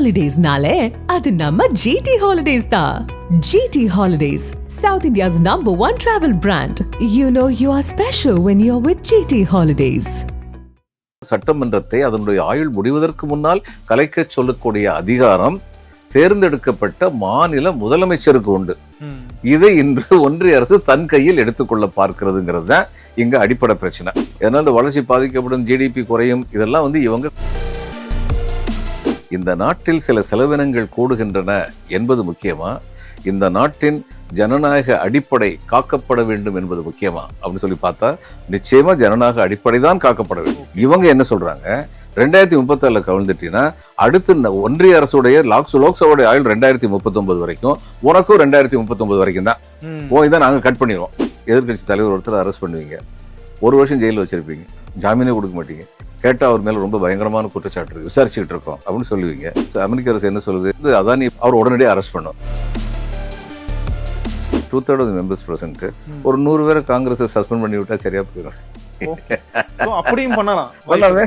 ஹாலிடேஸ்னாலே அது நம்ம ஜிடி ஹாலிடேஸ் தான் GT holidays South India's number one travel brand you know you are special when you are with GT holidays சட்டமன்றத்தை அதனுடைய ஆயுள் முடிவதற்கு முன்னால் கலைக்கச் சொல்லக்கூடிய அதிகாரம் தேர்ந்தெடுக்கப்பட்ட மாநில முதலமைச்சருக்கு உண்டு. இதை இன்று ஒன்றிய அரசு தன் கையில் எடுத்துக்கொள்ள பார்க்கிறதுங்கிறது தான் இங்க அடிப்படை பிரச்சனை. ஏன்னா இந்த வளர்ச்சி பாதிக்கப்படும் ஜிடிபி குறையும் இதெல்லாம் வந்து இவங்க இந்த நாட்டில் சில செலவினங்கள் கூடுகின்றன என்பது முக்கியமா? இந்த நாட்டின் ஜனநாயக அடிப்படை காக்கப்பட வேண்டும் என்பது முக்கியமா? அப்படின்னு சொல்லி பார்த்தா நிச்சயமா ஜனநாயக அடிப்படை தான் காக்கப்பட வேண்டும். இவங்க என்ன சொல்றாங்க? ரெண்டாயிரத்தி முப்பத்தாறுல கவிழ்ந்துட்டீங்கன்னா அடுத்து ஒன்றிய அரசுடைய லாக்ஸ் லோக்சபாவுடைய ஆயுள் ரெண்டாயிரத்தி முப்பத்தொன்பது வரைக்கும் உனக்கும் ரெண்டாயிரத்தி முப்பத்தொன்பது வரைக்கும் தான். ஓ இதை நாங்க கட் பண்ணிடுவோம். எதிர்க்கட்சி தலைவர் ஒருத்தர் அரெஸ்ட் பண்ணுவீங்க. ஒரு வருஷம் ஜெயிலில் வச்சிருப்பீங்க. ஜாமீனே கொடுக்க மாட்டீங்க. கேட்டா அவர் மேல ரொம்ப பயங்கரமான குற்றச்சாட்டு இருக்கு. விசாரிச்சுக்கிட்டு இருக்கோம். அப்படின்னு சொல்லுவீங்க. அமெரிக்க அரசு என்ன சொல்லுது? இது அதானி அவர் உடனடியாக அரெஸ்ட் பண்ணும் two third of members present ஒரு நூறு பேரை காங்கிரஸை சஸ்பெண்ட் பண்ணி விட்டா சரியா போயிடும். அப்படியும் பண்ணலாமே.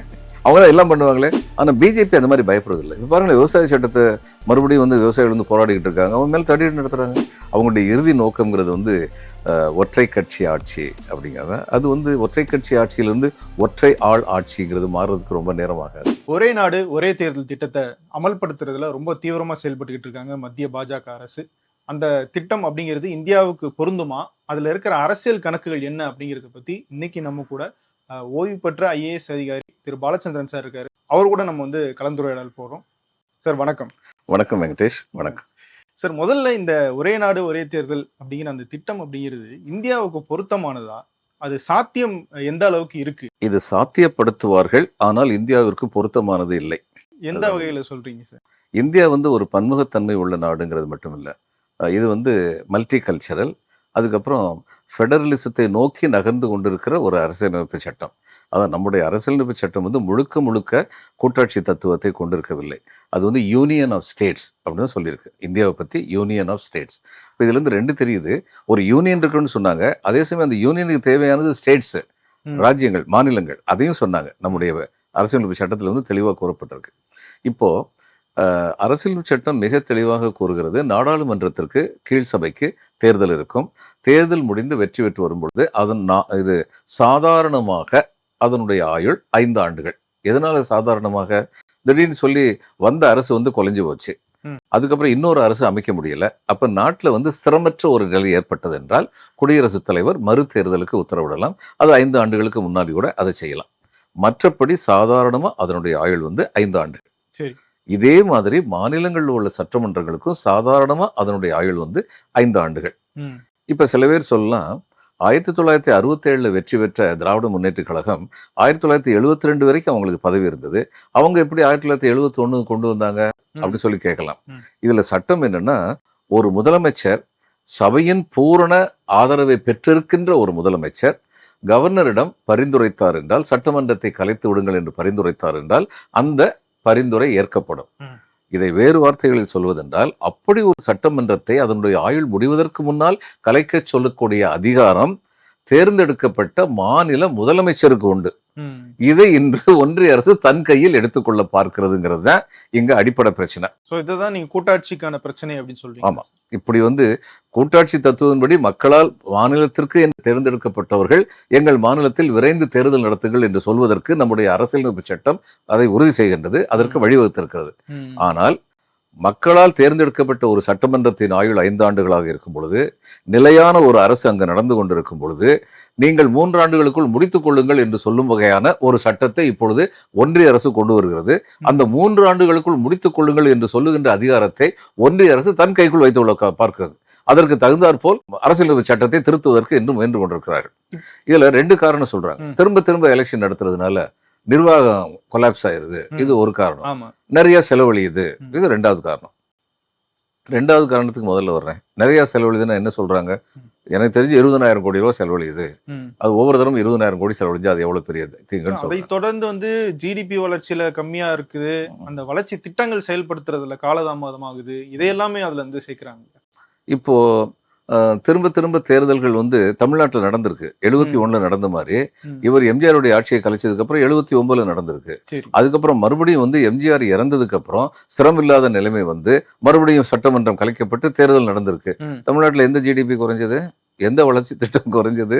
அவங்க எல்லாம் பண்ணுவாங்களே. ஆனால் பிஜேபி அந்த மாதிரி பயப்படுறது இல்லை இப்போ பாருங்கள் விவசாய சட்டத்தை மறுபடியும் வந்து விவசாயிகள் வந்து போராடிக்கிட்டு இருக்காங்க. அவங்க மேலே தடியடி நடத்துகிறாங்க அவங்களுடைய இறுதி நோக்கங்கிறது வந்து ஒற்றை கட்சி ஆட்சி அப்படிங்கிறத அது வந்து ஒற்றை கட்சி ஆட்சியிலிருந்து ஒற்றை ஆள் ஆட்சிங்கிறது மாறுறதுக்கு ரொம்ப நேரமாகாது. ஒரே நாடு ஒரே தேர்தல் திட்டத்தை அமல்படுத்துறதுல ரொம்ப தீவிரமாக செயல்பட்டுக்கிட்டு இருக்காங்க மத்திய பாஜக அரசு. அந்த திட்டம் அப்படிங்கிறது இந்தியாவுக்கு பொருந்துமா? அதில் இருக்கிற அரசியல் கணக்குகள் என்ன அப்படிங்கிறத பற்றி இன்னைக்கு நம்ம கூட ஓய்வு பெற்ற ஐஏஎஸ் அதிகாரி திரு. பாலச்சந்திரன் சார் இருக்காரு. அவர் கூட நம்ம வந்து கலந்துரையாடல் போறோம். சார் வணக்கம். வணக்கம் வெங்கடேஷ். வணக்கம். சார் முதல்ல இந்த ஒரே நாடு ஒரே தேர்தல் அப்படிங்கிற அந்த திட்டம் அப்படிங்கிறது இந்தியாவுக்கு பொருத்தமானதா? அது சாத்தியம் எந்த அளவுக்கு இருக்கு? இது சாத்தியப்படுத்துவார்கள் ஆனால் இந்தியாவிற்கு பொருத்தமானது இல்லை. எந்த. வகையில சொல்றீங்க சார்? இந்தியா வந்து ஒரு பன்முகத்தன்மை உள்ள நாடுங்கிறது மட்டும் இல்லை. இது வந்து மல்டி கல்ச்சரல் அதுக்கப்புறம் ஃபெடரலிசத்தை நோக்கி நகர்ந்து கொண்டிருக்கிற ஒரு அரசியலமைப்பு சட்டம். அதான் நம்முடைய அரசியலமைப்பு சட்டம் வந்து முழுக்க முழுக்க கூட்டாட்சி தத்துவத்தை கொண்டிருக்கவில்லை. அது வந்து யூனியன் ஆஃப் ஸ்டேட்ஸ் அப்படின்னு சொல்லியிருக்கு. இந்தியாவை பற்றி யூனியன் ஆஃப் ஸ்டேட்ஸ் இப்போ இதுலேருந்து ரெண்டு தெரியுது. ஒரு யூனியன் இருக்குன்னு சொன்னாங்க. அதே சமயம் அந்த யூனியனுக்கு தேவையானது ஸ்டேட்ஸு. ராஜ்யங்கள் மாநிலங்கள் அதையும் சொன்னாங்க. நம்முடைய அரசியலமைப்பு சட்டத்தில் வந்து தெளிவாக கூறப்பட்டிருக்கு. இப்போ அஹ், அரசியலமைப்பு சட்டம் மிக தெளிவாக கூறுகிறது. நாடாளுமன்றத்திற்கு கீழ் சபைக்கு தேர்தல் இருக்கும். தேர்தல் முடிந்து வெற்றி பெற்று வரும்பொழுது அதன் இது சாதாரணமாக அதனுடைய ஆயுள் ஐந்து ஆண்டுகள். எதனால சாதாரணமாக? திடீர்னு சொல்லி வந்த அரசு வந்து குலைஞ்சு போச்சு. அதுக்கப்புறம் இன்னொரு அரசு அமைக்க முடியல. அப்ப நாட்டில் வந்து ஸ்திரமற்ற ஒரு நிலை ஏற்பட்டது என்றால் குடியரசுத் தலைவர் மறு தேர்தலுக்கு உத்தரவிடலாம். அது ஐந்து ஆண்டுகளுக்கு முன்னாடி கூட அதை செய்யலாம். மற்றபடி சாதாரணமா அதனுடைய ஆயுள் வந்து ஐந்து ஆண்டுகள். சரி. இதே மாதிரி மாநிலங்களில் உள்ள சட்டமன்றங்களுக்கும் சாதாரணமா அதனுடைய ஆயுள் வந்து ஐந்து ஆண்டுகள். இப்ப சில பேர் சொல்லலாம் ஆயிரத்தி தொள்ளாயிரத்தி அறுபத்தேழுல வெற்றி பெற்ற திராவிட முன்னேற்ற கழகம் ஆயிரத்தி தொள்ளாயிரத்தி எழுபத்தி ரெண்டு வரைக்கும் அவங்களுக்கு பதவி இருந்தது. அவங்க எப்படி ஆயிரத்தி தொள்ளாயிரத்தி எழுபத்தி ஒண்ணு கொண்டு வந்தாங்க? அப்படின்னு சொல்லி கேட்கலாம். இதுல சட்டம் என்னன்னா ஒரு முதலமைச்சர் சபையின் பூரண ஆதரவை பெற்றிருக்கின்ற ஒரு முதலமைச்சர் கவர்னரிடம் பரிந்துரைத்தார் என்றால் சட்டமன்றத்தை கலைத்து விடுங்கள் என்று பரிந்துரைத்தார் என்றால் அந்த பரிந்துரை ஏற்கப்படும். இதை வேறு வார்த்தைகளில் சொல்வதென்றால் அப்படி ஒரு சட்டமன்றத்தை அதனுடைய ஆயுள் முடிவதற்கு முன்னால் கலைக்கச் சொல்லக்கூடிய அதிகாரம் தேர்ந்தெடுக்கப்பட்ட மாநில முதலமைச்சருக்கு உண்டு. இதை இன்று ஒன்றிய அரசு தன் கையில் எடுத்துக்கொள்ள பார்க்கிறதுங்கிறது தான் இங்க அடிப்படை பிரச்சனை. சோ இதுதான் நீங்க கூட்டாட்சிக்கான பிரச்சனை அப்படின்னு சொல்றீங்க. ஆமா. இப்படி வந்து கூட்டாட்சி தத்துவத்தின்படி மக்களால் மாநிலத்திற்கு என்று தேர்ந்தெடுக்கப்பட்டவர்கள் எங்கள் மாநிலத்தில் விரைந்து தேர்தல் நடத்துங்கள் என்று சொல்வதற்கு நம்முடைய அரசியலமைப்பு சட்டம் அதை உறுதி செய்கின்றது அதற்கு வழிவகுத்திருக்கிறது. ஆனால் மக்களால் தேர்ந்தெடுக்கப்பட்ட ஒரு சட்டமன்றத்தின் ஆயுள் ஐந்து ஆண்டுகளாக இருக்கும் பொழுது நிலையான ஒரு அரசு அங்கு நடந்து கொண்டிருக்கும் பொழுது நீங்கள் மூன்று ஆண்டுகளுக்குள் முடித்துக் கொள்ளுங்கள் என்று சொல்லும் வகையான ஒரு சட்டத்தை இப்பொழுது ஒன்றிய அரசு கொண்டு வருகிறது. அந்த மூன்று ஆண்டுகளுக்குள் முடித்துக் கொள்ளுங்கள் என்று சொல்லுகின்ற அதிகாரத்தை ஒன்றிய அரசு தன் கைக்குள் வைத்துள்ள பார்க்கிறது. அதற்கு தகுந்தாற்போல் அரசியலமைப்பு சட்டத்தை திருத்துவதற்கு இன்னும் முயன்று கொண்டிருக்கிறார்கள். இதுல ரெண்டு காரணம் சொல்றாங்க. ம். திரும்ப திரும்ப எலெக்ஷன் நடத்துறதுனால நிர்வாகம் கொலாப்ஸ் ஆயிருது. ம். இது ஒரு காரணம். நிறைய செலவழியுது. இது ரெண்டாவது காரணம். ரெண்டாவது காரணத்துக்கு முதல்ல வர்றேன். நிறைய செலவழிதுன்னா என்ன சொல்றாங்க. எனக்கு தெரிஞ்சு இருபதனாயிரம் கோடி ரூபாய் செலவழியுது. அது ஒவ்வொரு தடவை இருபதாயிரம் கோடி செலவழிஞ்சு அது எவ்வளவு பெரிய தீங்குன்னு அதை சொல்றேன். தொடர்ந்து வந்து ஜிடிபி வளர்ச்சியில கம்மியா இருக்குது. அந்த வளர்ச்சி திட்டங்கள் செயல்படுத்துறதுல காலதாமதமாகுது. இதையெல்லாமே அதுல இருந்து சேர்க்கிறாங்க. இப்போ திரும்ப திரும்ப தேர்தல்கள் வந்து தமிழ்நாட்டில் நடந்திருக்கு. எழுபத்தி ஒண்ணுல நடந்த மாதிரி. இவர் எம்ஜிஆருடைய ஆட்சியை கலைச்சதுக்கு அப்புறம் எழுபத்தி ஒன்பதுல நடந்திருக்கு. அதுக்கப்புறம் மறுபடியும் வந்து எம்ஜிஆர் இறந்ததுக்கு அப்புறம் சிரமில்லாத நிலைமை வந்து மறுபடியும் சட்டமன்றம் கலைக்கப்பட்டு தேர்தல் நடந்திருக்கு. தமிழ்நாட்டில் எந்த ஜிடிபி குறைஞ்சது? எந்த வளர்ச்சி திட்டம் குறைஞ்சது.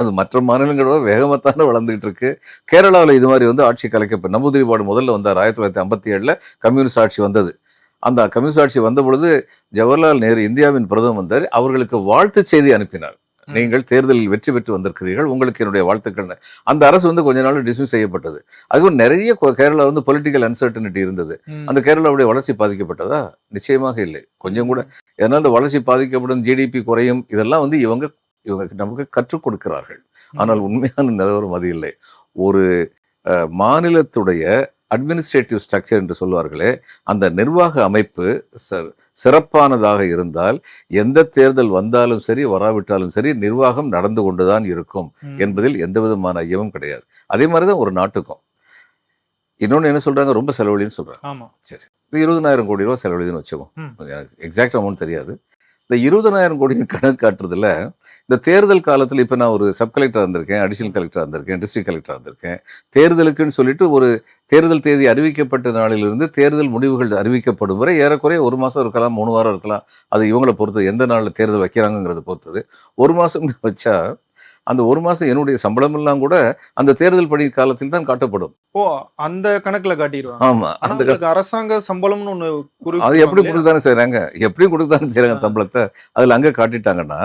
அது மற்ற மாநிலங்களோட வேகமாத்தானே வளர்ந்துகிட்டு இருக்கு கேரளாவில் இது மாதிரி வந்து ஆட்சி கலைக்கப்ப நம்பூதிரிபாடு முதல்ல வந்தார். ஆயிரத்தி தொள்ளாயிரத்தி ஐம்பத்தி ஏழுல கம்யூனிஸ்ட் ஆட்சி வந்தது. அந்த கம்யூனிஸ்ட் ஆட்சி வந்த பொழுது ஜவஹர்லால் நேரு இந்தியாவின் பிரதமர் வந்தார். அவர்களுக்கு வாழ்த்து செய்தி அனுப்பினார். நீங்கள் தேர்தலில் வெற்றி பெற்று வந்திருக்கிறீர்கள். உங்களுக்கு என்னுடைய வாழ்த்துக்கள் அந்த அரசு வந்து கொஞ்ச நாள் டிஸ்மிஸ் செய்யப்பட்டது. அதுவும் நிறைய கேரளா வந்து பொலிட்டிக்கல் அன்சர்டனிட்டி இருந்தது. அந்த கேரளாவுடைய வளர்ச்சி பாதிக்கப்பட்டதா? நிச்சயமாக இல்லை. கொஞ்சம் கூட. ஏன்னா அந்த வளர்ச்சி பாதிக்கப்படும் ஜிடிபி குறையும் இதெல்லாம் வந்து இவங்க இவங்க நமக்கு கற்றுக் கொடுக்கிறார்கள். ஆனால் உண்மையான நிலவரம் அது இல்லை. ஒரு மாநிலத்துடைய அட்மினிஸ்ட்ரேட்டிவ் ஸ்ட்ரக்சர் என்று சொல்வார்களே அந்த நிர்வாக அமைப்பு சிறப்பானதாக இருந்தால் எந்த தேர்தல் வந்தாலும் சரி வராவிட்டாலும் சரி நிர்வாகம் நடந்து கொண்டுதான் இருக்கும். என்பதில் எந்த விதமான ஐயமும் கிடையாது. அதே மாதிரி தான் ஒரு நாட்டுக்கும். இன்னொன்று என்ன சொல்றாங்க? ரொம்ப செலவழின்னு சொல்றாங்க. சரி. இது இருபதனாயிரம் கோடி ரூபா செலவழிதுன்னு வச்சுக்கோம் எக்ஸாக்ட் அமௌண்ட் தெரியாது. இந்த இருபதனாயிரம் கோடி கணக்கு காட்டுறதுல இந்த தேர்தல் காலத்தில் இப்போ நான் ஒரு சப் கலெக்டர் இருந்திருக்கேன் அடிஷனல் கலெக்டர் இருந்திருக்கேன் டிஸ்ட்ரிக்ட் கலெக்டர் இருந்திருக்கேன். தேர்தலுக்குன்னு சொல்லிட்டு ஒரு தேர்தல் தேதி அறிவிக்கப்பட்ட நாளிலிருந்து தேர்தல் முடிவுகள் அறிவிக்கப்படும் வரை ஏறக்குறைய ஒரு மாதம் இருக்கலாம் மூணு வாரம் இருக்கலாம். அது இவங்கள பொறுத்தது எந்த நாளில் தேர்தல் வைக்கிறாங்கங்கிறத பொறுத்தது. ஒரு மாதம் வச்சா அந்த ஒரு மாதம் என்னுடைய சம்பளம் எல்லாம் கூட அந்த தேர்தல் பணி காலத்தில் தான் காட்டப்படும் ஓ அந்த கணக்குல காட்டிடுவாங்க ஆமா ஆனா அந்த அரசாங்க சம்பளம்னு குறி- அது எப்படி? கொடுத்தானே செய்றாங்க எப்படி கொடுத்தானே செய்றாங்க ஆ. சம்பளத்தை அதுல அங்க காட்டிட்டாங்கன்னா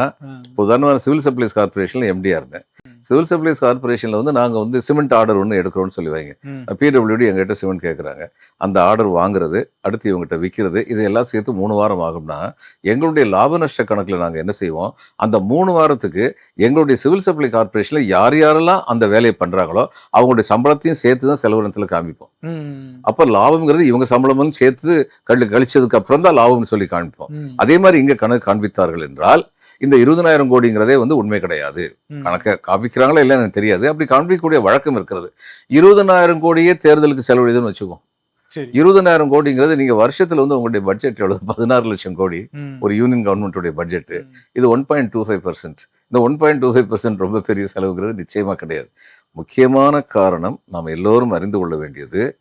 உதாரணமாக சிவில் சப்ளைஸ் கார்பரேஷன்ல எம்டியா இருந்தேன். சிவில் சப்ளைஸ் கார்பரேஷன்ல வந்து நாங்க வந்து சிமெண்ட் ஆர்டர் ஒன்று எடுக்கிறோம்னு சொல்லி வைங்க ம். பிடபிள்யூடி எங்ககிட்ட சிமெண்ட் கேட்குறாங்க அந்த ஆர்டர் வாங்குறது அடுத்து இவங்ககிட்ட விற்கிறது இது எல்லாம் சேர்த்து மூணு வாரம் ஆகும்னா எங்களுடைய லாப நஷ்ட கணக்கில் நாங்கள் என்ன செய்வோம் அந்த மூணு வாரத்துக்கு எங்களுடைய சிவில் சப்ளை கார்பரேஷனில் யார் யாரெல்லாம் அந்த வேலையை பண்ணுறாங்களோ அவங்களுடைய சம்பளத்தையும் சேர்த்து தான் செலவினத்தில் காமிப்போம். அப்போ லாபம்ங்கிறது இவங்க சம்பளமும் சேர்த்து கழி கழிச்சதுக்கு அப்புறம் தான் லாபம்னு சொல்லி காமிப்போம். அதே மாதிரி இங்கே கணக்கு காண்பித்தார்கள் என்றால் இந்த இருபதனாயிரம் கோடிங்கிறதே வந்து உண்மை கிடையாது. கணக்கை காமிக்கிறாங்களா இல்லைன்னு எனக்கு தெரியாது. அப்படி காண்பிக்கக்கூடிய வழக்கம் இருக்கிறது. இருபதனாயிரம் கோடியே தேர்தலுக்கு செலவழிதுன்னு வச்சுக்கோம் சரி. இருபதனாயிரம் கோடிங்கிறது நீங்க வருஷத்துல வந்து உங்களுடைய பட்ஜெட் எவ்வளவு? பதினாறு லட்சம் கோடி. ஒரு யூனியன் கவர்மெண்ட்டுடைய பட்ஜெட். இது one point two five percent இந்த one point two five percent ரொம்ப பெரிய செலவுங்கிறது நிச்சயமா கிடையாது. முக்கியமான காரணம் நாம் எல்லோரும் அறிந்து கொள்ள வேண்டியது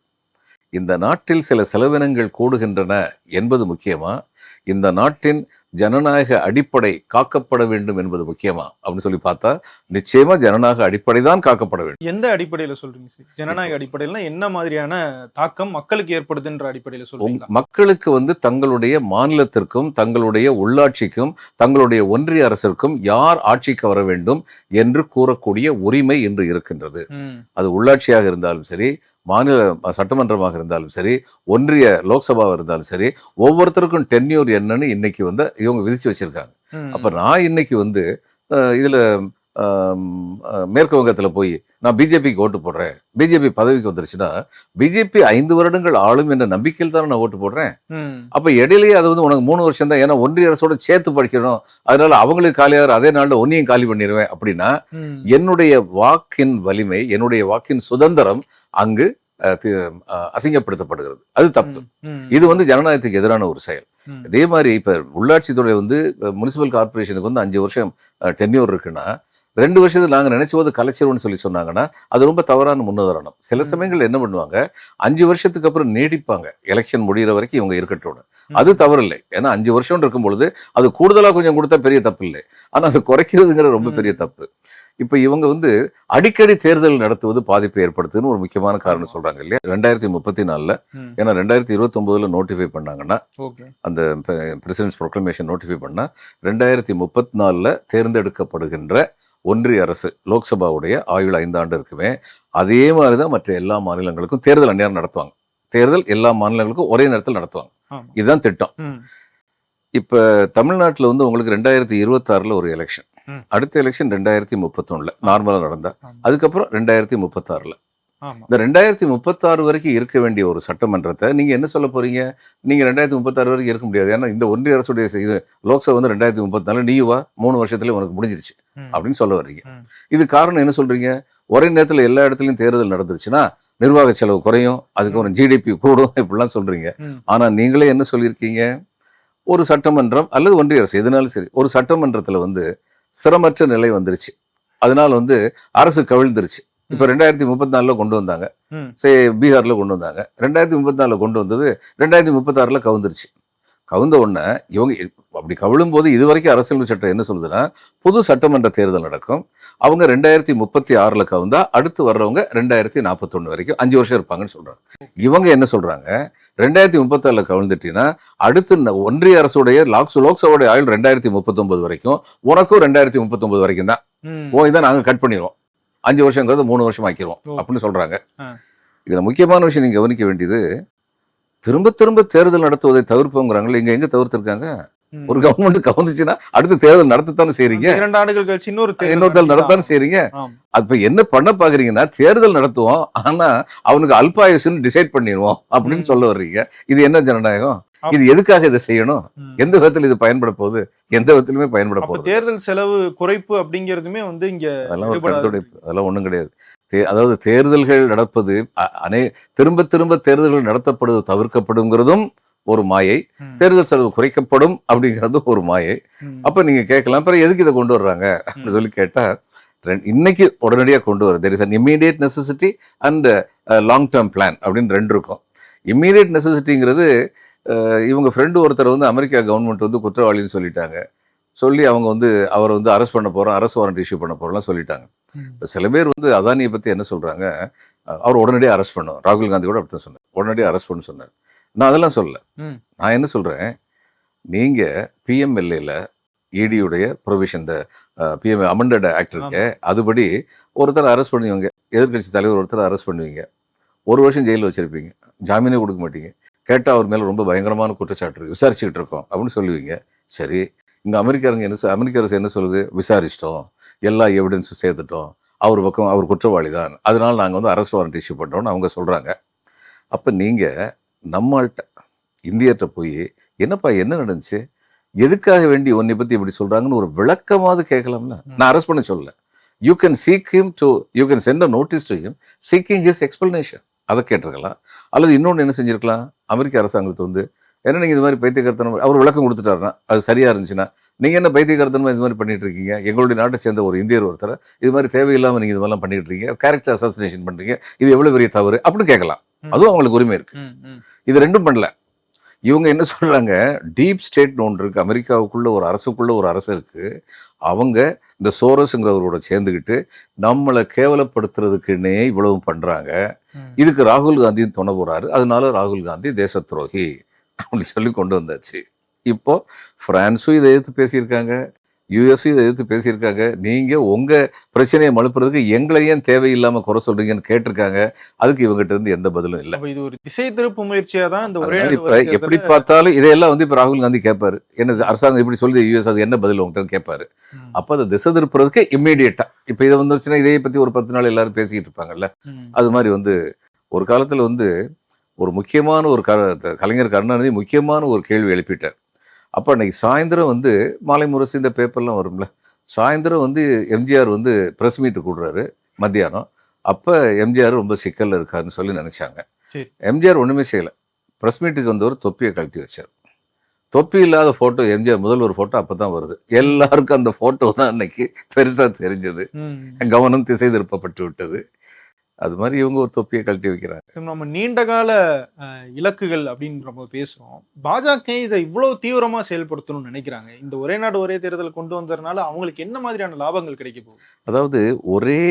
இந்த நாட்டில் சில செலவினங்கள் கூடுகின்றன என்பது முக்கியமா? இந்த நாட்டின் ஜனநாயக அடிப்படை காக்கப்பட வேண்டும் என்பது முக்கியமா? அப்படின்னு சொல்லி பார்த்தா நிச்சயமா ஜனநாயக அடிப்படை தான் காக்கப்பட வேண்டும். எந்த அடிப்படையில சொல்றீங்க சார் ஜனநாயக அடிப்படையில என்ன மாதிரியான தாக்கம் மக்களுக்கு ஏற்படுதுன்ற அடிப்படையில சொல்றீங்களா? மக்களுக்கு வந்து தங்களுடைய மாநிலத்திற்கும் தங்களுடைய உள்ளாட்சிக்கும் தங்களுடைய ஒன்றிய அரசிற்கும் யார் ஆட்சிக்கு வர வேண்டும் என்று கூறக்கூடிய உரிமை இன்று இருக்கின்றது. அது உள்ளாட்சியாக இருந்தாலும் சரி மாநில சட்டமன்றமாக இருந்தாலும் சரி ஒன்றிய லோக்சபாவாக இருந்தாலும் சரி ஒவ்வொருத்தருக்கும் டென்யூர் என்னன்னு இன்னைக்கு வந்து இவங்க விதிச்சு வச்சிருக்காங்க. அப்ப நான் இன்னைக்கு வந்து இதுல மேற்கு வங்கத்தில் போய் நான் பிஜேபிக்கு ஓட்டு போடுறேன் பிஜேபி பதவிக்கு வந்துருச்சுன்னா பிஜேபி ஐந்து வருடங்கள் ஆளும் என்ற நம்பிக்கையில் தானே நான் ஓட்டு போடுறேன். அப்ப இடையிலேயே அது வந்து உனக்கு மூணு வருஷம் தான் ஏன்னா ஒன்றிய அரசோட சேர்த்து படிக்கணும் அதனால அவங்களுக்கு காலியாகிற அதே நாள்ல ஒன்னையும் காலி பண்ணிடுவேன் அப்படின்னா. என்னுடைய வாக்கின் வலிமை என்னுடைய வாக்கின் சுதந்திரம் அங்கு அசிங்கப்படுத்தப்படுகிறது அது தப்பு. இது வந்து ஜனநாயகத்துக்கு எதிரான ஒரு செயல். இதே மாதிரி இப்ப உள்ளாட்சித்துறை வந்து முனிசிபல் கார்பரேஷனுக்கு வந்து அஞ்சு வருஷம் டென்யூர் இருக்குன்னா ரெண்டு வருஷத்துல நாங்க நினைச்ச போது கலைச்சிருவோம்னு சொல்லி சொன்னாங்கன்னா அது ரொம்ப தவறான முன்னுதாரணம் சில. சமயங்கள் என்ன பண்ணுவாங்க அஞ்சு வருஷத்துக்கு அப்புறம் நீடிப்பாங்க எலெக்ஷன் முடியிற வரைக்கும் இவங்க இருக்கட்டும் ம். அது தவறு இல்லை ஏன்னா அஞ்சு வருஷம் இருக்கும் பொழுது அது கூடுதலா கொஞ்சம் கொடுத்தா பெரிய தப்பு இல்லை ஆனா அது குறைக்கிறதுங்கிறது ரொம்ப. பெரிய தப்பு இப்ப இவங்க வந்து அடிக்கடி தேர்தல் நடத்துவது பாதிப்பை ஏற்படுத்துதுன்னு ஒரு முக்கியமான காரணம். சொல்றாங்க இல்லையா ரெண்டாயிரத்தி முப்பத்தி நாலுல. ஏன்னா ரெண்டாயிரத்தி இருபத்தி ஒன்பதுல நோட்டிஃபை பண்ணாங்கன்னா அந்த பிரசிடென்ட்ஸ் ப்ரொக்ளமேஷன் நோட்டிஃபை பண்ணால் ரெண்டாயிரத்தி முப்பத்தி நாலில் தேர்ந்தெடுக்கப்படுகின்ற ஒன்றிய அரசு லோக்சபாவுடைய ஆயுள் ஐந்தாண்டு இருக்குமே அதே மாதிரி தான் மற்ற எல்லா மாநிலங்களுக்கும் தேர்தல் அந்நேரம் நடத்துவாங்க. தேர்தல் எல்லா மாநிலங்களுக்கும் ஒரே நேரத்தில் நடத்துவாங்க. இதுதான் திட்டம். இப்போ தமிழ்நாட்டில் வந்து உங்களுக்கு ரெண்டாயிரத்தி இருபத்தாறில் ஒரு எலெக்ஷன். அடுத்த எலெக்ஷன் ரெண்டாயிரத்தி முப்பத்தொன்னில் நார்மலாக நடந்தா. ஆமா. அதுக்கப்புறம் ரெண்டாயிரத்தி முப்பத்தாறில். இந்த ரெண்டாயிரத்தி முப்பத்தாறு வரைக்கும் இருக்க வேண்டிய ஒரு சட்டமன்றத்தை நீங்க என்ன சொல்ல போறீங்க? நீங்க ரெண்டாயிரத்தி முப்பத்தாறு வரைக்கும் இருக்க முடியாது. ஏன்னா இந்த ஒன்றிய அரசுடைய இது லோக்சபா வந்து ரெண்டாயிரத்தி முப்பத்தி நீ வா மூணு வருஷத்துல உனக்கு முடிஞ்சிருச்சு. அப்படின்னு சொல்ல வர்றீங்க. இது காரணம் என்ன சொல்றீங்க? ஒரே நேரத்துல எல்லா இடத்துலயும் தேர்தல் நடந்துருச்சுன்னா நிர்வாக செலவு குறையும் அதுக்கப்புறம் ஜிடிபி கூடும் இப்படிலாம் சொல்றீங்க. ம். ஆனா நீங்களே என்ன சொல்லியிருக்கீங்க? ஒரு சட்டமன்றம் அல்லது ஒன்றிய அரசு எதுனாலும் சரி ஒரு சட்டமன்றத்துல வந்து சிரமற்ற நிலை வந்துருச்சு. அதனால வந்து அரசு கவிழ்ந்துருச்சு. இப்போ ரெண்டாயிரத்தி முப்பத்தி நாலுல கொண்டு வந்தாங்க. சரி பீகார்ல கொண்டு வந்தாங்க. ரெண்டாயிரத்தி முப்பத்தி நாலுல கொண்டு வந்தது ரெண்டாயிரத்தி முப்பத்தாறுல கவுந்துருச்சு. கவுந்த உடனே இவங்க அப்படி கவிழும் போது இதுவரைக்கும் அரசியல் சட்டம் என்ன சொல்லுதுன்னா புது சட்டமன்ற தேர்தல் நடக்கும். அவங்க ரெண்டாயிரத்தி முப்பத்தி ஆறுல கவுந்தா அடுத்து வர்றவங்க ரெண்டாயிரத்தி நாற்பத்தொன்னு வரைக்கும் அஞ்சு வருஷம் இருப்பாங்கன்னு சொல்றாங்க. இவங்க என்ன சொல்றாங்க? ரெண்டாயிரத்தி முப்பத்தாறுல கவிழ்ந்துட்டீங்கன்னா அடுத்து ஒன்றிய அரசுடைய லாக்ஸ் லோக்சபாவுடைய ஆயுள் ரெண்டாயிரத்தி முப்பத்தொன்பது வரைக்கும் உனக்கும் ரெண்டாயிரத்தி முப்பத்தொன்பது வரைக்கும் தான். ஓ இதை நாங்க கட் பண்ணிடுவோம் அஞ்சு வருஷங்கிறது மூணு வருஷம் ஆக்கிடுவோம். அப்படின்னு சொல்றாங்க ஆ. இதுல முக்கியமான விஷயம் நீங்க கவனிக்க வேண்டியது திரும்ப திரும்ப தேர்தல் நடத்துவதை தவிர்ப்போங்கிறாங்களே இங்க எங்க தவிர்த்திருக்காங்க. ஒரு கவர்மெண்ட் கவுந்துச்சுன்னா அடுத்து தேர்தல் நடத்தத்தானே செய்றீங்க இரண்டு ஆண்டுகள் கழிச்சு இன்னொரு தேர்தல் இன்னொரு தேர்தல் நடத்தி நடத்தானே செய்றீங்க. அப்ப என்ன பண்ண பாக்குறீங்கன்னா தேர்தல் நடத்துவோம் ஆனா அவனுக்கு அல்பாயுசுன்னு டிசைட் பண்ணிடுவோம் அப்படின்னு. சொல்ல வர்றீங்க இது என்ன ஜனநாயகம். இது எதுக்காக இதை செய்யணும். எந்த விதத்துல இது பயன்பட போகுது? எந்த விதத்திலுமே பயன்பட போகுது தேர்தல் செலவு குறைப்பு அப்படிங்கிறதுமே வந்து இங்க அதெல்லாம் ஒரு அதெல்லாம் ஒண்ணும் கிடையாது. அதாவது தேர்தல்கள் நடப்பது அனே திரும்ப திரும்ப தேர்தல்கள் நடத்தப்படுவது தவிர்க்கப்படுங்கிறதும் ஒரு மாயை. தேர்தல் செலவு குறைக்கப்படும் அப்படிங்கிறதும் ஒரு மாயை. அப்ப நீங்க கேட்கலாம் அப்புறம் எதுக்கு இதை கொண்டு வர்றாங்க? அப்படின்னு சொல்லி கேட்டா இன்னைக்கு உடனடியா கொண்டு வரும் there is an immediate necessity and long term plan அப்படின்னு ரெண்டு இருக்கும். இம்மீடியட் நெசசிட்டிங்கிறது இவங்க ஃப்ரெண்டு ஒருத்தர் வந்து அமெரிக்கா கவர்மெண்ட் வந்து குற்றவாளின்னு சொல்லிட்டாங்க. சொல்லி அவங்க வந்து அவரை வந்து அரெஸ்ட் பண்ண போறோம் அரசு வாரண்ட் இஷ்யூ பண்ண போறோம்லாம் சொல்லிட்டாங்க. இப்ப சில பேர் வந்து அதானியை பத்தி என்ன சொல்றாங்க? அஹ் அவர் உடனடியாக அரெஸ்ட் பண்ணும். ராகுல் காந்தி கூட அப்படித்தான் சொன்னார். உடனடியாக அரெஸ்ட் பண்ண சொன்னார். நான் அதெல்லாம் சொல்லல. நான் என்ன சொல்றேன்? நீங்க பிஎம்எல்ஏல இடியுடைய ப்ரொவிஷன் இந்த பிஎம் அமெண்டட் ஆக்ட் இருக்கு. அதுபடி ஒருத்தர் அரெஸ்ட் பண்ணுவீங்க. எதிர்க்கட்சி தலைவர் ஒருத்தர் அரெஸ்ட் பண்ணுவீங்க. ஒரு வருஷம் ஜெயிலில் வச்சிருப்பீங்க. ஜாமீனே கொடுக்க மாட்டீங்க. கேட்டால் அவர் மேலே ரொம்ப பயங்கரமான குற்றச்சாட்டு இருக்கு. விசாரிச்சுக்கிட்டு இருக்கோம். அப்படின்னு சொல்லுவீங்க. சரி இங்கே அமெரிக்காரங்க என்ன அமெரிக்க அரசு என்ன சொல்லுது? விசாரிச்சிட்டோம். எல்லா எவிடன்ஸும் சேர்த்துட்டோம். அவர் பக்கம் அவர் குற்றவாளி தான் அதனால நாங்கள் வந்து அரசு வாரண்ட் இஷ்யூ பண்ணுறோம்னு அவங்க சொல்கிறாங்க அப்போ நீங்கள் நம்மள்கிட்ட இந்தியர்கிட்ட போய் என்னப்பா என்ன நடந்துச்சு? எதுக்காக வேண்டி உன்னை பற்றி இப்படி சொல்கிறாங்கன்னு ஒரு விளக்கமாவது கேட்கலாம்ல நான் அரெஸ்ட் பண்ண சொல்லல. You can seek him to you can send a notice to him seeking his explanation அதை கேட்டிருக்கலாம். அல்லது இன்னொன்று என்ன செஞ்சிருக்கலாம்? அமெரிக்க அரசாங்கத்தை வந்து என்ன நீங்கள் இது மாதிரி பைத்தியகர்த்தனம் அவர் விளக்கம் கொடுத்துட்டாருன்னா அது சரியா இருந்துச்சுன்னா நீங்கள் என்ன பைத்தியகர்த்தனமா இது மாதிரி பண்ணிட்டு இருக்கீங்க எங்களுடைய நாட்டை சேர்ந்த ஒரு இந்தியர் ஒருத்தர் இது மாதிரி தேவையில்லாமல் நீங்கள் இது மாதிரிலாம் பண்ணிட்டு இருக்கீங்க கேரக்டர் அசாசினேஷன் பண்ணுறீங்க இது எவ்வளோ பெரிய தவறு? அப்படின்னு கேட்கலாம். அதுவும் அவங்களுக்கு உரிமை இருக்கு. ம், ம். இது ரெண்டும் பண்ணல. இவங்க என்ன சொல்றாங்க டீப் ஸ்டேட் ஒன்று இருக்கு. அமெரிக்காவுக்குள்ள ஒரு அரசுக்குள்ள ஒரு அரசு இருக்கு. அவங்க இந்த சோரஸுங்கிறவரோட சேர்ந்துக்கிட்டு நம்மளை கேவலப்படுத்துறதுக்குன்னே இவ்வளவு பண்றாங்க. ம். இதுக்கு ராகுல் காந்தியும் துணை போறாரு. அதனால ராகுல் காந்தி தேச துரோகி அப்படி சொல்லி கொண்டு வந்தாச்சு. இப்போ பிரான்ஸும் இதை எதிர்த்து பேசியிருக்காங்க. யூஎஸும் இதை எதிர்த்து பேசியிருக்காங்க. நீங்க உங்க பிரச்சனையை மழுப்புறதுக்கு எங்களை ஏன் தேவையில்லாம குறை சொல்றீங்கன்னு கேட்டிருக்காங்க. அதுக்கு இவங்ககிட்ட இருந்து எந்த பதிலும் இல்லை. இது ஒரு திசை திருப்பு முயற்சியா தான் இந்த ஒரே இப்ப எப்படி பார்த்தாலும் இதையெல்லாம் வந்து இப்ப ராகுல் காந்தி கேட்பாரு. என்ன அரசாங்கம் இப்படி சொல்லுது யூஎஸ் அது என்ன பதில் உங்கள்கிட்ட கேட்பாரு. அப்ப அதை திசை திருப்புறதுக்கு இம்மீடியட்டா இப்ப இதை வந்துருச்சுன்னா இதை பத்தி ஒரு பத்து நாள் எல்லாரும் பேசிக்கிட்டு இருப்பாங்கல்ல. அது மாதிரி வந்து ஒரு காலத்துல வந்து ஒரு முக்கியமான ஒரு க- கலைஞர் கருணாநிதி முக்கியமான ஒரு கேள்வி எழுப்பிட்டார். அப்ப அன்னைக்கு சாயந்தரம் வந்து மாலை முரசு இந்த பேப்பர்லாம் வரும்ல. சாயந்தரம் வந்து எம்ஜிஆர் வந்து ப்ரெஸ் மீட் கூடுறாரு மத்தியானம். அப்ப எம்ஜிஆர் ரொம்ப சிக்கல்ல இருக்காருன்னு சொல்லி நினைச்சாங்க. எம்ஜிஆர் ஒண்ணுமே செய்யல. ப்ரெஸ் மீட்டுக்கு வந்தவர் தொப்பியை கழட்டி வச்சார். தொப்பி இல்லாத போட்டோ எம்ஜிஆர் முதல் ஒரு போட்டோ அப்பதான் வருது. எல்லாருக்கும் அந்த போட்டோ தான் அன்னைக்கு பெருசா தெரிஞ்சது. கவனம் திசை திருப்பப்பட்டு விட்டது. அது மாதிரி இவங்க ஒரு தொப்பியை கழட்டி வைக்கிறாங்க. நம்ம நீண்ட கால இலக்குகள் அப்படின்னு நம்ம பேசுறோம். பாஜக இதை இவ்வளவு தீவிரமா செயல்படுத்தணும்னு நினைக்கிறாங்க. இந்த ஒரே நாடு ஒரே தேர்தல் கொண்டு வந்ததுனால அவங்களுக்கு என்ன மாதிரியான லாபங்கள் கிடைக்க போகுது? அதாவது ஒரே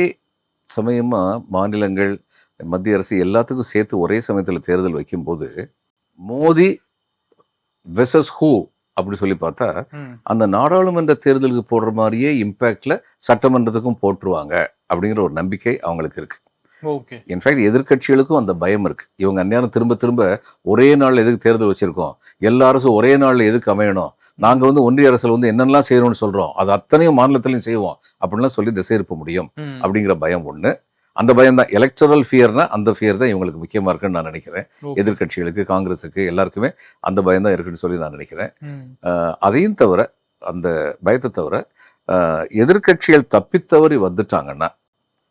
சமயமா மாநிலங்கள் மத்திய அரசு எல்லாத்துக்கும் சேர்த்து ஒரே சமயத்தில் தேர்தல் வைக்கும்போது மோடி வெசஸ் ஹூ அப்படி சொல்லி பார்த்தா அந்த நாடாளுமன்ற தேர்தலுக்கு போடுற மாதிரியே இம்பேக்ட்ல சட்டமன்றத்துக்கும் போட்டுருவாங்க அப்படிங்கிற ஒரு நம்பிக்கை அவங்களுக்கு இருக்கு. ஓகே. இன்ஃபேக்ட் எதிர்க்கட்சிகளுக்கும் அந்த பயம் இருக்கு. இவங்க அந்நேரம் திரும்ப திரும்ப ஒரே நாள்ல எதுக்கு தேர்தல் வச்சிருக்கோம்? எல்லா அரசும் ஒரே நாள்ல எதுக்கு அமையணும்? நாங்க வந்து ஒன்றிய அரசுல வந்து என்னென்னலாம் செய்யணும்னு சொல்றோம். அது அத்தனையும் மாநிலத்திலையும் செய்வோம். அப்படின்லாம் சொல்லி திசை இருப்ப முடியும். அப்படிங்கிற பயம் ஒண்ணு. அந்த பயம் தான். எலக்டரல் ஃபியர்னா அந்த ஃபியர் தான் இவங்களுக்கு முக்கியமா இருக்குன்னு நான் நினைக்கிறேன். ஓகே. எதிர்க்கட்சிகளுக்கு காங்கிரஸுக்கு எல்லாருக்குமே அந்த பயம் தான் இருக்குன்னு சொல்லி நான் நினைக்கிறேன். அதையும் தவிர அந்த பயத்தை தவிர ஆஹ் எதிர்க்கட்சிகள் தப்பித்தவறி வந்துட்டாங்கன்னா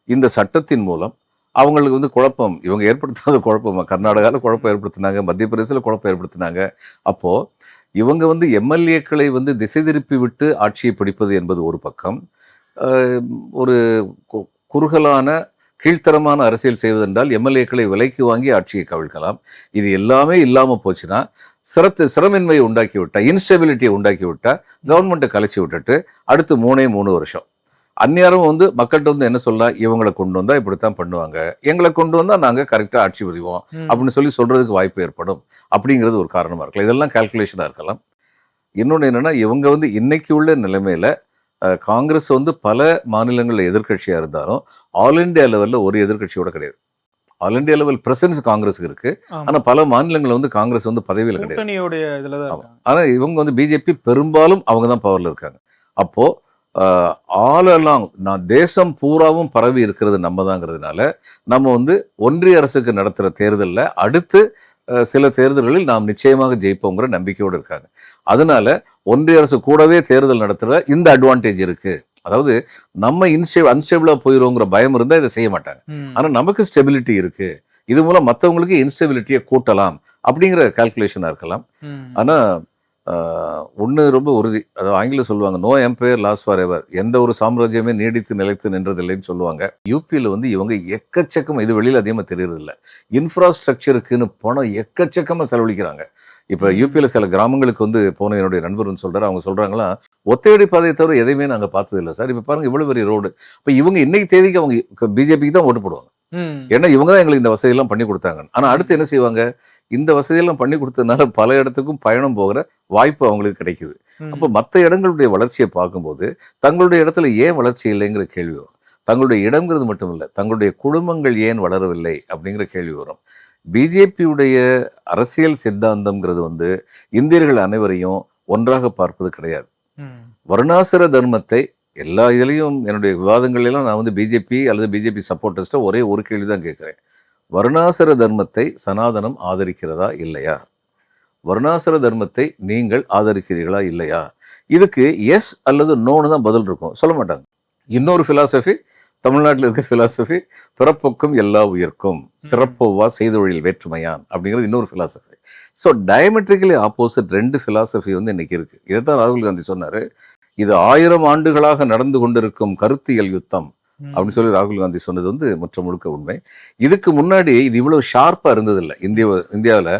இந்த சட்டத்தின் மூலம் அவங்களுக்கு வந்து குழப்பம். இவங்க ஏற்படுத்தாத குழப்பம்? கர்நாடகாவில் குழப்பம் ஏற்படுத்தினாங்க மத்திய பிரதேசத்தில் குழப்பம் ஏற்படுத்தினாங்க. அப்போது இவங்க வந்து எம்எல்ஏக்களை வந்து திசை திருப்பி விட்டு ஆட்சியை பிடிப்பது என்பது ஒரு பக்கம். ஒரு கு- குறுகலான கீழ்த்தரமான அரசியல் செய்வதென்றால் எம்எல்ஏக்களை விலைக்கு வாங்கி ஆட்சியை கவிழ்க்கலாம். இது எல்லாமே இல்லாமல் போச்சுன்னா சிரத்து சிரமின்மையை உண்டாக்கி விட்டா இன்ஸ்டெபிலிட்டியை உண்டாக்கி விட்டா கவர்மெண்ட்டை கலைச்சி விட்டுட்டு அடுத்து மூணே மூணு வருஷம். அந்நேரம் வந்து மக்கள்கிட்ட வந்து என்ன சொல்லலாம் இவங்களை கொண்டு வந்தா இப்படித்தான் பண்ணுவாங்க. எங்களை கொண்டு வந்தா நாங்க கரெக்டா ஆட்சி புரிவோம். அப்படின்னு சொல்லி சொல்றதுக்கு வாய்ப்பு ஏற்படும் அப்படிங்கிறது ஒரு காரணமா இருக்கலாம். இதெல்லாம் கால்குலேஷனா இருக்கலாம். இன்னொன்று என்னன்னா இவங்க வந்து இன்னைக்கு உள்ள நிலைமையில காங்கிரஸ் வந்து பல மாநிலங்களில் எதிர்க்கட்சியா இருந்தாலும் ஆல் இந்தியா லெவல்ல ஒரு எதிர்க்கட்சியோட கிடையாது. ஆல் இந்தியா லெவல் பிரசன்ஸ் காங்கிரஸுக்கு இருக்கு. ஆமா. ஆனா பல மாநிலங்கள்ல வந்து காங்கிரஸ் வந்து பதவியில் கிடையாது. கூட்டணியோடைய இதுலதான் ஆமா. இருக்காங்க. ஆனா இவங்க வந்து பிஜேபி பெரும்பாலும் அவங்க தான் பவர்ல இருக்காங்க. அப்போ ஆல் அலாங் நான் தேசம் பூராவும் பரவி இருக்கிறது நம்ம தாங்கிறதுனால நம்ம வந்து ஒன்றிய அரசுக்கு நடத்துகிற தேர்தலில் அடுத்து சில தேர்தல்களில் நாம் நிச்சயமாக ஜெயிப்போங்கிற நம்பிக்கையோடு இருக்காங்க. அதனால ஒன்றிய அரசு கூடவே தேர்தல் நடத்துகிற இந்த அட்வான்டேஜ் இருக்கு. அதாவது நம்ம இன்ஸ்டே அன்ஸ்டேபிளாக போயிடுவோங்கிற பயம் இருந்தால் இதை செய்ய மாட்டாங்க. ஆனால் நமக்கு ஸ்டெபிலிட்டி இருக்கு. இது மூலம் மற்றவங்களுக்கு இன்ஸ்டெபிலிட்டியை கூட்டலாம் அப்படிங்கிற கால்குலேஷனாக இருக்கலாம். ஆனால் ஒன்று ரொம்ப உறுதி. அதாவது ஆங்கிலம் சொல்லுவாங்க no empire lasts forever எந்த ஒரு சாம்ராஜ்யமே நீடித்து நிலைத்து நின்றதில்லைன்னு சொல்லுவாங்க. யூபியில் வந்து இவங்க எக்கச்சக்கம் இது வெளியில் அதிகமாக தெரியறதில்ல. இன்ஃப்ராஸ்ட்ரக்சருக்குன்னு பணம் எக்கச்சக்கமாக செலவழிக்கிறாங்க. இப்போ. யூபியில் சில கிராமங்களுக்கு வந்து போன என்னுடைய நண்பர் வந்து சொல்கிறார் அவங்க சொல்கிறாங்களா ஒத்தையடி பாதையை தவிர எதையுமே நாங்கள் பார்த்ததில்ல சார். இப்போ பாருங்க இவ்வளோ பெரிய ரோடு இப்போ இவங்க இன்னைக்கு தேதிக்கு அவங்க பிஜேபிக்கு தான் ஓட்டு போடுவாங்க. ஏன்னா இவங்க தான் எங்களுக்கு இந்த வசதியெல்லாம் பண்ணி கொடுத்தாங்க ஆனால் அடுத்து என்ன செய்வாங்க? இந்த வசதியெல்லாம் பண்ணி கொடுத்ததுனால பல இடத்துக்கும் பயணம் போகிற வாய்ப்பு அவங்களுக்கு கிடைக்குது. அப்போ மற்ற இடங்களுடைய வளர்ச்சியை பார்க்கும்போது தங்களுடைய இடத்துல ஏன் வளர்ச்சி இல்லைங்கிற கேள்வி வரும். தங்களுடைய இடம்ங்கிறது மட்டும் இல்லை தங்களுடைய குடும்பங்கள் ஏன் வளரவில்லை அப்படிங்கிற கேள்வி வரும். பிஜேபியுடைய அரசியல் சித்தாந்தம்ங்கிறது வந்து இந்தியர்கள் அனைவரையும் ஒன்றாக பார்ப்பது கிடையாது. வருணாசுர தர்மத்தை எல்லா இதுலேயும் என்னுடைய விவாதங்கள்லாம் நான் வந்து பிஜேபி அல்லது பிஜேபி சப்போர்ட்டர்ஸ்ட்ட ஒரே ஒரு கேள்வி தான் கேட்குறேன். வருணாசுர தர்மத்தை சனாதனம் ஆதரிக்கிறதா இல்லையா? வருணாசுர தர்மத்தை நீங்கள் ஆதரிக்கிறீர்களா இல்லையா? இதுக்கு எஸ் அல்லது நோன்னு தான் பதில் இருக்கும். சொல்ல மாட்டாங்க. இன்னொரு ஃபிலாசபி தமிழ்நாட்டில் இருக்க ஃபிலாசபி பிறப்புக்கும் எல்லா உயிர்க்கும் சிறப்போவா செய்தொழில் வேற்றுமையான் அப்படிங்கிறது இன்னொரு ஃபிலாசபி ஸோ டயமெட்ரிக்கலி ஆப்போசிட் ரெண்டு ஃபிலாசபி வந்து இன்னைக்கு இருக்கு. இதைத்தான் ராகுல் காந்தி சொன்னாரு. இது ஆயிரம் ஆண்டுகளாக நடந்து கொண்டிருக்கும் கருத்தியல் யுத்தம். அப்படின்னு சொல்லி ராகுல் காந்தி சொன்னது வந்து முற்ற முழுக்க உண்மை. இதுக்கு முன்னாடி இது இவ்வளவு ஷார்ப்பாக இருந்ததில்லை. இந்திய இந்தியாவில்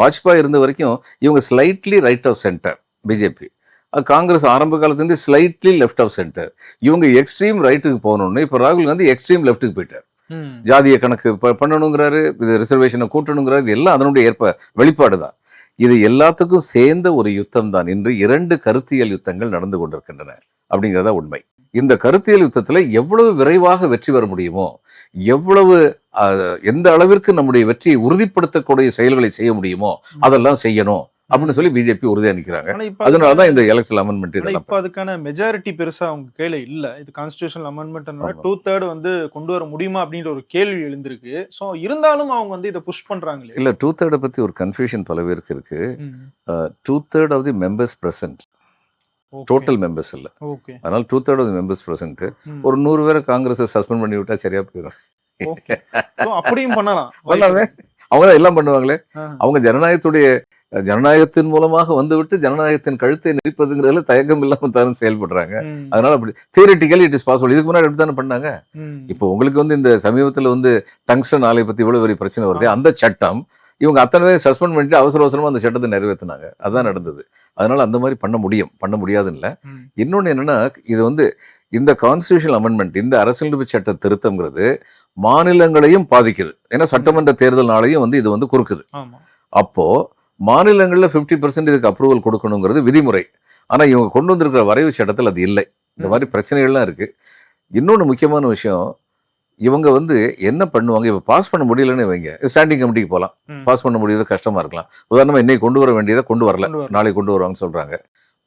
வாஜ்பாய் இருந்த வரைக்கும் இவங்க slightly right of centre BJP Congress ஆரம்ப காலத்துலேருந்து ஸ்லைட்லி லெஃப்ட் ஆஃப் சென்டர் இவங்க எக்ஸ்ட்ரீம் ரைட்டுக்கு போகணுன்னு இப்போ ராகுல் காந்தி எக்ஸ்ட்ரீம் லெஃப்ட்டுக்கு போயிட்டார். ஜாதிய கணக்கு பண்ணணுங்கிறாரு இது ரிசர்வேஷனை கூட்டணுங்கிறாரு இது எல்லாம் அதனுடைய ஏற்ப வெளிப்பாடு தான். இது எல்லாத்துக்கும் சேர்ந்த ஒரு யுத்தம் தான் இன்று இரண்டு கருத்தியல் யுத்தங்கள் நடந்து கொண்டிருக்கின்றன. அப்படிங்கிறதா உண்மை. இந்த கருத்தியல் யுத்தத்தில் எவ்வளவு விரைவாக வெற்றி பெற முடியுமோ எவ்வளவு எந்த அளவிற்கு நம்முடைய வெற்றியை உறுதிப்படுத்தக்கூடிய செயல்களை செய்ய முடியுமோ அதெல்லாம் செய்யணும் அப்படின்னு சொல்லி பிஜேபி உறுதியா இப்ப அதனால தான் இந்த எலக்ட்ரல் அமெண்ட்மெண்ட் இப்ப அதுக்கான மெஜாரிட்டி பெருசா அவங்க கையில இல்ல. இது கான்ஸ்டியூஷன் அமெண்ட்மெண்ட். டூ தேர்ட் வந்து கொண்டு வர முடியுமா அப்படின்ற ஒரு கேள்வி எழுந்திருக்கு. சோ இருந்தாலும் அவங்க வந்து இதை புஷ் பண்றாங்களே. இல்ல டூ தேர்டை பத்தி ஒரு கன்ஃபியூஷன் பல பேருக்கு இருக்கு. Two third of the members present. Total members இல்ல. ஓகே. அதனால two third of members present. ஒரு நூறு பேரை காங்கிரஸ் சஸ்பெண்ட் பண்ணி விட்டா சரியா போயிடும். அப்படியும் பண்ணலாம். அவங்க எல்லாம் பண்ணுவாங்களே. அவங்க ஜனநாயகத்துடைய ஜனநாயகத்தின் மூலமாக வந்துவிட்டு ஜனநாயகத்தின் கழுத்தை நெரிப்பதுங்கிறதுல தயக்கம் இல்லாம தானும் செயல்படுறாங்க. அதனால அப்படி தியரிட்டிக்கலி இட் இஸ் பாசிபிள் இதுக்கு முன்னாடி தானே பண்ணாங்க. இப்போ உங்களுக்கு வந்து இந்த சமீபத்தில் வந்து டங்ஸ்டன் ஆலை பத்தி இவ்வளவு பெரிய பிரச்சனை வருது. அந்த சட்டம் இவங்க அத்தனை பேர் சஸ்பெண்ட் பண்ணிட்டு அவசர அவசரமா அந்த சட்டத்தை நிறைவேற்றினாங்க அதான் நடந்தது. அதனால அந்த மாதிரி பண்ண முடியும். பண்ண முடியாதுன்னு இல்ல. இன்னொன்று என்னன்னா இது வந்து இந்த கான்ஸ்டியூஷன் அமெண்ட்மெண்ட் இந்த அரசியலமைப்பு சட்ட திருத்தம்ங்கிறது மாநிலங்களையும் பாதிக்குது. ஏன்னா சட்டமன்ற தேர்தல் நாளையும் வந்து இது வந்து குறுக்குது. ஆமா. அப்போ மாநிலங்களில் ஃபிஃப்டி பர்சன்ட் இதுக்கு அப்ரூவல் கொடுக்கணுங்கிறது விதிமுறை. ஆனா இவங்க கொண்டு வந்திருக்கிற வரைவு சட்டத்தில் அது இல்லை. இந்த மாதிரி பிரச்சனைகள்லாம் இருக்கு. இன்னொன்று முக்கியமான விஷயம் இவங்க வந்து என்ன பண்ணுவாங்க? இப்போ பாஸ் பண்ண முடியலன்னு வைங்க. ஸ்டாண்டிங் கமிட்டிக்கு போகலாம். பாஸ் பண்ண முடியாது கஷ்டமா இருக்கலாம். உதாரணமா இன்னைக்கு கொண்டு வர வேண்டியதை கொண்டு வரல. நாளைக்கு கொண்டு வருவாங்கன்னு சொல்றாங்க.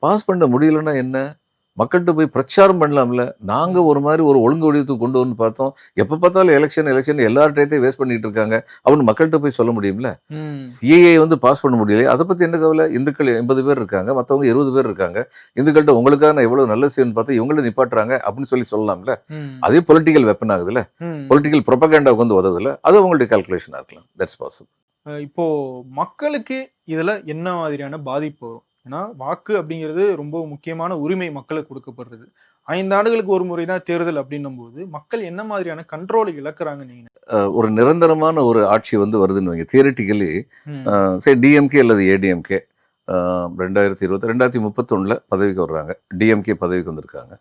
பாஸ் பண்ண முடியலன்னா என்ன? மக்கள்கிட்ட போய் பிரச்சாரம் பண்ணலாம்ல? நாங்க ஒரு மாதிரி ஒரு ஒழுங்கு வடிவத்துக்கு கொண்டு வந்து பார்த்தோம். எப்ப பார்த்தாலும் எலெக்ஷன் எலெக்ஷன் எல்லார்ட்டையும் வேஸ்ட் பண்ணிட்டு இருக்காங்க. அப்படின்னு மக்கள்கிட்ட போய் சொல்ல முடியும்ல. சிஏஏ வந்து பாஸ் பண்ண முடியல அதை பத்தி என்ன கவலை? இந்துக்கள் எண்பது பேர் இருக்காங்க. மற்றவங்க இருபது பேர் இருக்காங்க. இந்துக்கள்கிட்ட உங்களுக்காக நான் எவ்வளவு நல்ல செய்யணும்னு பார்த்தா இவங்கள நிப்பாட்டுறாங்க அப்படின்னு சொல்லி சொல்லலாம்ல. அதே பொலிட்டிக்கல் வெப்பன் ஆகுதுல்ல. பொலிட்டிக்கல் ப்ரொபகேண்டாவுக்கு வந்து உதவுதுல அது உங்களுடைய கால்குலேஷனாக இருக்கலாம். தட்ஸ் பாசிபிள் இப்போ மக்களுக்கு இதுல என்ன மாதிரியான பாதிப்பு வரும்? ஏன்னா வாக்கு அப்படிங்கிறது ரொம்ப முக்கியமான உரிமை மக்களுக்கு கொடுக்கப்படுறது. ஐந்து ஆண்டுகளுக்கு ஒரு முறை தான் தேர்தல் அப்படின்னும் போது மக்கள் என்ன மாதிரியான கண்ட்ரோலை இழக்கிறாங்க நீங்க ஒரு நிரந்தரமான ஒரு ஆட்சி வந்து வருதுன்னு வைங்க. தியரிட்டிக்கலி சரி டிஎம்கே அல்லது ஏடிஎம்கே ரெண்டாயிரத்தி இருபத்தி ரெண்டாயிரத்தி முப்பத்தொன்னில் பதவிக்கு வர்றாங்க. டிஎம்கே பதவிக்கு வந்திருக்காங்க.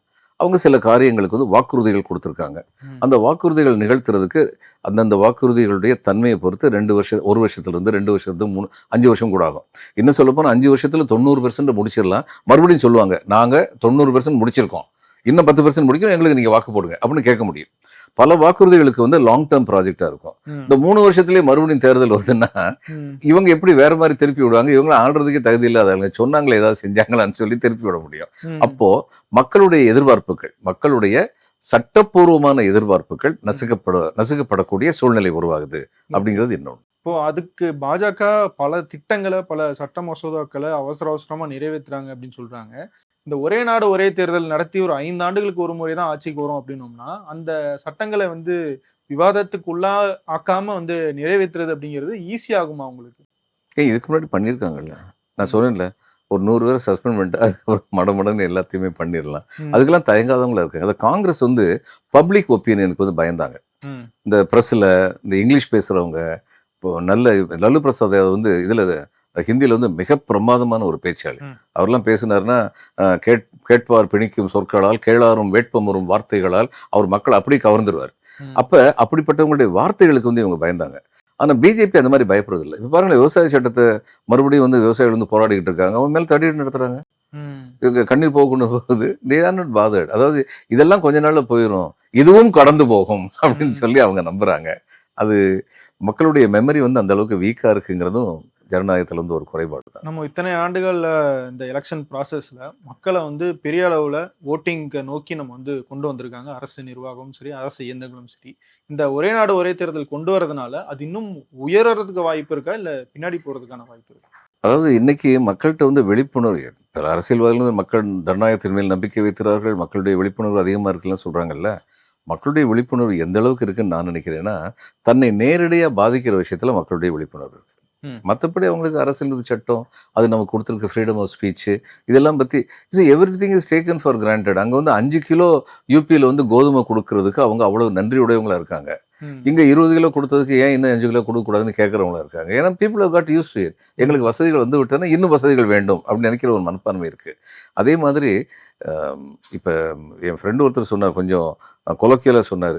அவங்க சில காரியங்களுக்கு வந்து வாக்குறுதிகள் கொடுத்துருக்காங்க. அந்த வாக்குறுதிகள் நிகழ்த்துறதுக்கு அந்தந்த வாக்குறுதிகளுடைய தன்மையை பொறுத்து ரெண்டு வருஷம் ஒரு வருஷத்துலேருந்து ரெண்டு வருஷத்துக்கு மூணு அஞ்சு வருஷம் கூட ஆகும். இன்னும் சொல்லப்போனால் அஞ்சு வருஷத்தில் தொண்ணூறு பெர்சன்ட் முடிச்சிடலாம். மறுபடியும் சொல்லுவாங்க நாங்கள் தொண்ணூறு பெர்சன்ட் முடிச்சிருக்கோம். இன்னும் பத்து பெர்சன்ட் முடிக்கணும் எங்களுக்கு நீங்கள் வாக்கு போடுங்க அப்படின்னு கேட்க முடியும். பல வாக்குறுதிகளுக்கு வந்து லாங் டேர்ம் ப்ராஜெக்டாக இருக்கும். இந்த மூணு வருஷத்துலேயே மறுபடியும் தேர்தல் வருதுன்னா இவங்க எப்படி வேற மாதிரி திருப்பி விடுவாங்க? இவங்க ஆடுறதுக்கே தகுதி இல்லாதவங்க சொன்னாங்களே ஏதாவது செஞ்சாங்களான்னு சொல்லி திருப்பி விட முடியும். அப்போ மக்களுடைய எதிர்பார்ப்புகள் மக்களுடைய சட்டப்பூர்வமான எதிர்பார்ப்புகள் நசுக்கப்பட நசுக்கப்படக்கூடிய சூழ்நிலை உருவாகுது அப்படிங்கிறது இன்னொன்று இப்போ அதுக்கு பாஜக பல திட்டங்களை பல சட்ட மசோதாக்களை அவசர அவசரமா நிறைவேத்துறாங்க அப்படின்னு சொல்றாங்க. இந்த ஒரே நாடு ஒரே தேர்தல் நடத்தி ஒரு ஐந்து ஆண்டுகளுக்கு ஒரு முறை தான் ஆட்சிக்கு வரும் அப்படின்னோம்னா அந்த சட்டங்களை வந்து விவாதத்துக்குள்ளா ஆக்காம வந்து நிறைவேற்றுறது அப்படிங்கிறது ஈஸி ஆகுமா உங்களுக்கு? ஏன் இதுக்கு முன்னாடி பண்ணியிருக்காங்கல்ல நான் சொன்னேன்ல ஒரு நூறு பேரை சஸ்பெண்ட் பண்ணிட்டு அதுக்கப்புறம் மடமடன்னு எல்லாத்தையுமே பண்ணிடலாம். அதுக்கெல்லாம் தயங்காதவங்களா இருக்காங்க. அந்த காங்கிரஸ் வந்து பப்ளிக் ஒப்பீனியனுக்கு வந்து பயந்தாங்க. இந்த ப்ரெஸ்ஸில் இந்த இங்கிலீஷ் பேசுகிறவங்க இப்போ நல்ல லல்லு பிரசாத் வந்து இதில் ஹிந்தியில் வந்து மிக பிரமாதமான ஒரு பேச்சாளி. அவர்லாம் பேசினார்னா கேட் கேட்பார் பிணிக்கும் சொற்களால் கேளாரும் வேட்பமுறும் வார்த்தைகளால் அவர் மக்கள் அப்படியே கவர்ந்துருவார். அப்போ அப்படிப்பட்டவங்களுடைய வார்த்தைகளுக்கு வந்து இவங்க பயந்தாங்க. ஆனால் பிஜேபி அந்த மாதிரி பயப்படுறதில்லை. இப்போ பாருங்களேன் விவசாய சட்டத்தை மறுபடியும் வந்து விவசாயிகள் வந்து போராடிக்கிட்டு இருக்காங்க. அவங்க மேலே தடியடி நடத்துகிறாங்க இவங்க கண்ணீர் போகணும் போகுது. தே ஆர் நாட் பாதர்ட் அதாவது இதெல்லாம் கொஞ்ச நாள்ல போயிடும் இதுவும் கடந்து போகும் அப்படின்னு. சொல்லி அவங்க நம்புறாங்க. அது மக்களுடைய மெமரி வந்து அந்த அளவுக்கு வீக்கா இருக்குங்கிறதும் ஜனநாயகத்துல வந்து ஒரு குறைபாடு தான். நம்ம இத்தனை ஆண்டுகள்ல இந்த எலெக்ஷன் ப்ராசஸ்ல மக்களை வந்து பெரிய அளவுல ஓட்டிங்க நோக்கி நம்ம வந்து கொண்டு வந்திருக்காங்க. அரசு நிர்வாகமும் சரி அரசு இயந்திரங்களும் சரி. இந்த ஒரே நாடு ஒரே தேர்தல் கொண்டு வரதுனால அது இன்னும் உயர்றதுக்கு வாய்ப்பு இருக்கா? இல்ல பின்னாடி போறதுக்கான வாய்ப்பு இருக்கா? அதாவது இன்னைக்கு மக்கள்கிட்ட வந்து விழிப்புணர்வு பல அரசியல்வாதிகள் மக்கள் ஜனநாயகத்தின் மேல் நம்பிக்கை வைக்கிறார்கள் மக்களுடைய விழிப்புணர்வு அதிகமாக இருக்குல்லாம் சொல்றாங்கல்ல மக்களுடைய விழிப்புணர்வு எந்த அளவுக்கு இருக்குன்னு நான் நினைக்கிறேன்னா தன்னை நேரடியாக பாதிக்கிற விஷயத்துல மக்களுடைய விழிப்புணர்வு இருக்கு. ம். மற்றபடி அவங்களுக்கு அரசியல் சட்டம் அது நமக்கு கொடுத்துருக்க ஃப்ரீடம் ஆஃப் ஸ்பீச் இதெல்லாம் பற்றி இது everything is taken for granted அங்கே வந்து அஞ்சு கிலோ யூபியில் வந்து கோதுமை கொடுக்கறதுக்கு அவங்க அவ்வளோ நன்றி உடையவங்களா இருக்காங்க இங்கே இருபது கிலோ கொடுத்ததுக்கு ஏன் இன்னும் அஞ்சு கிலோ கொடுக்கக்கூடாதுன்னு கேட்குறவங்களா இருக்காங்க. ஏன்னா people have got used to it. எங்களுக்கு வசதிகள் வந்து விட்டதுன்னா இன்னும் வசதிகள் வேண்டும் அப்படின்னு நினைக்கிற ஒரு மனப்பான்மை இருக்குது அதே மாதிரி இப்போ என் ஃப்ரெண்டு ஒருத்தர் சொன்னார் கொஞ்சம் கொலக்கியலாக சொன்னார்.